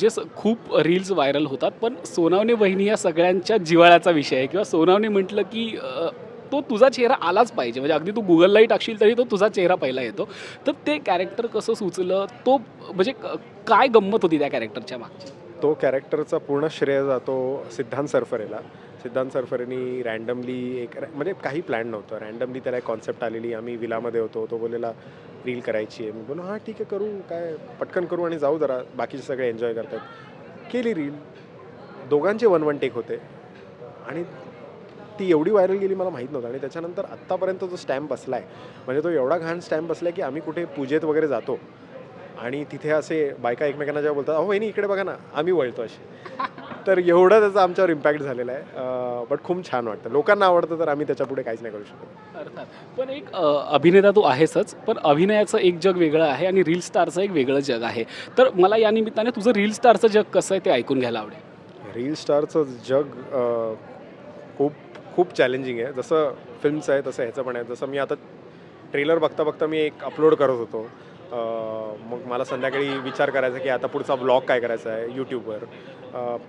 जे खूप reels viral होतात पण सोनावणे बहिणी या सगळ्यांच्या जिवाळ्याचा विषय आहे. किंवा सोनावणे म्हटलं की अ, तो तुझा चेहरा आलाच पाहिजे. म्हणजे अगदी तू गुगललाही टाकशील तरी तो तुझा चेहरा पहिला येतो. तर ते कॅरेक्टर कसं सुचलं? तो म्हणजे क- काय गंमत होती त्या कॅरेक्टरच्या मागची? तो कॅरेक्टरचा पूर्ण श्रेय जातो सिद्धांत सरफरेला. सिद्धांत सरफरेनी रँडमली एक म्हणजे काही प्लॅन नव्हतं. रँडमली त्याला एक कॉन्सेप्ट आलेली आम्ही विलामध्ये होतो. तो बोललेला रील करायची आहे. मी बोललो हां ठीक आहे करू. काय पटकन करू आणि जाऊ जरा. बाकीचे सगळे एन्जॉय करतात. केली रील दोघांचे वन वन टेक होते. आणि ती एवढी व्हायरल गेली मला माहीत नव्हतं. आणि त्याच्यानंतर आत्तापर्यंत जो स्टॅम्प बसला आहे म्हणजे तो एवढा घाण स्टॅम्प बसला आहे की आम्ही कुठे पूजेत वगैरे जातो. आणि तिथे असे बायका एकमेकांना जेव्हा बोलतात अहो वहिनी इकडे बघा ना आम्ही वळतो असे तर एवढं त्याचा आमच्यावर इम्पॅक्ट झालेला आहे. बट खूप छान वाटतं. लोकांना आवडतं तर आम्ही त्याच्यापुढे काहीच नाही करू शकत. अर्थात. पण एक अभिनेता तू आहेसच पण अभिनयाचं एक जग वेगळं आहे आणि रील स्टारचं एक वेगळं जग आहे. तर मला या निमित्ताने तुझं रील स्टारचं जग कसं आहे ते ऐकून घ्यायला आवडेल. रील स्टारचं जग खूप खूप चॅलेंजिंग आहे. जसं फिल्मचं आहे तसं ह्याचं पण आहे. जसं मी आता ट्रेलर बघता बघता मी एक अपलोड करत होतो. मग मला संध्याकाळी विचार करायचा की आता पुढचा ब्लॉग काय करायचा आहे यूट्यूबवर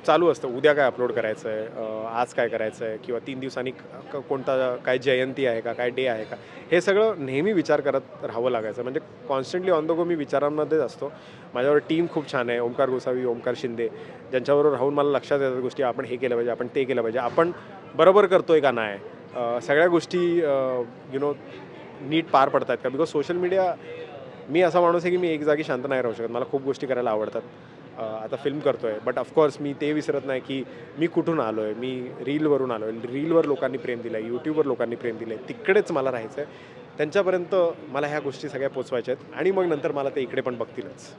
चालू असतं. उद्या काय अपलोड करायचं आहे? आज काय करायचं आहे? किंवा तीन दिवसांनी क- कोणता काय जयंती आहे का? काय डे आहे का? हे सगळं नेहमी विचार करत राहावं लागायचं. म्हणजे कॉन्स्टंटली ऑन द गो मी विचारांमध्येच असतो. माझ्यावर टीम खूप छान आहे. ओमकार गोसावी ओमकार शिंदे. ज्यांच्याबरोबर राहून मला लक्षात येतात गोष्टी. आपण हे केलं पाहिजे आपण ते केलं पाहिजे. आपण बरोबर करतो आहे का नाही? सगळ्या गोष्टी यु नो नीट पार पडतात का? बिकॉज सोशल मीडिया मी असा माणूस आहे की मी एक जागी शांत नाही राहू शकत. मला खूप गोष्टी करायला आवडतात. आता फिल्म करतो आहे बट ऑफकोर्स मी ते विसरत नाही की मी कुठून आलो आहे मी रीलवरून आलो आहे रीलवर लोकांनी प्रेम दिलं आहे यूट्यूबवर लोकांनी प्रेम दिलं आहे तिकडेच मला राहायचं आहे त्यांच्यापर्यंत मला ह्या गोष्टी सगळ्या पोचवायच्या आहेत. आणि मग नंतर मला ते इकडे पण बघतीलच.